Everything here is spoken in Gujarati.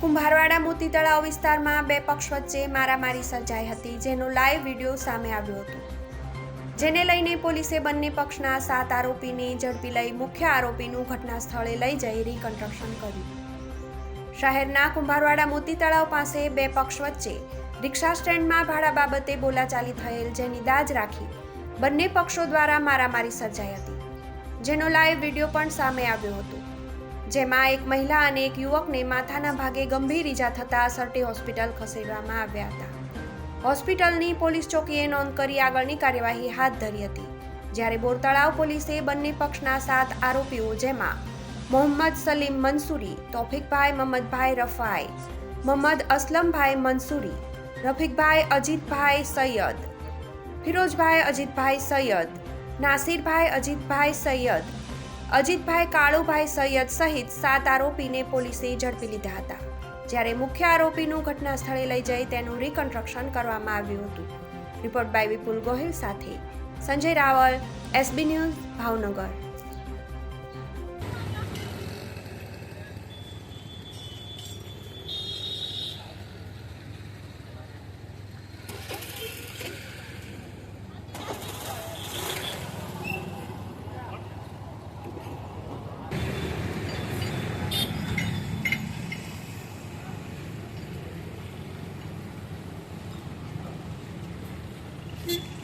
કુંભારવાડા મોતી તળાવ વિસ્તારમાં બે પક્ષ વચ્ચે મારામારી સર્જાઈ હતી, જેનો લાઈવ વીડિયો સામે આવ્યો હતો. જેને લઈને પોલીસે બંને પક્ષના સાત આરોપીને ઝડપી લઈ મુખ્ય આરોપીનું ઘટના સ્થળે લઈ જઈ રિકન્સ્ટ્રક્શન કર્યું. શહેરના કુંભારવાડા મોતી તળાવ પાસે બે પક્ષ વચ્ચે રિક્ષા સ્ટેન્ડમાં ભાડા બાબતે બોલાચાલી થયેલ જેની દાજ રાખી બંને પક્ષો દ્વારા મારામારી સર્જાઈ હતી, જેનો લાઈવ વીડિયો પણ સામે આવ્યો હતો. જેમાં એક મહિલા અને એક યુવકને માથાના ભાગે ગંભીર ઈજા થતાં સરટી હોસ્પિટલ ખસેડવામાં આવ્યા હતા. હોસ્પિટલની પોલીસ ચોકીએ નોંધ કરી આગળની કાર્યવાહી હાથ ધરી હતી. જ્યારે બોરતળાવ પોલીસે બંને પક્ષના સાત આરોપીઓ જેમાં મોહમ્મદ સલીમ મંસૂરી, તોફિકભાઈ મહમ્મદભાઈ રફાઈ, મોહમ્મદ અસલમભાઈ મંસૂરી, રફીકભાઈ અજીતભાઈ સૈયદ, ફિરોજભાઈ અજીતભાઈ સૈયદ, નાસિરભાઈ અજીતભાઈ સૈયદ અજીતભાઈ કાળુભાઈ સૈયદ સહિત સાત આરોપીને પોલીસે ઝડપી લીધા હતા. જ્યારે મુખ્ય આરોપીનું ઘટના સ્થળે લઈ જઈ તેનું રિકન્સ્ટ્રક્શન કરવામાં આવ્યું હતું. રિપોર્ટ બાય વિપુલ ગોહિલ સાથે Sanjay Raval, SB news, Bhavnagar. Mm-hmm.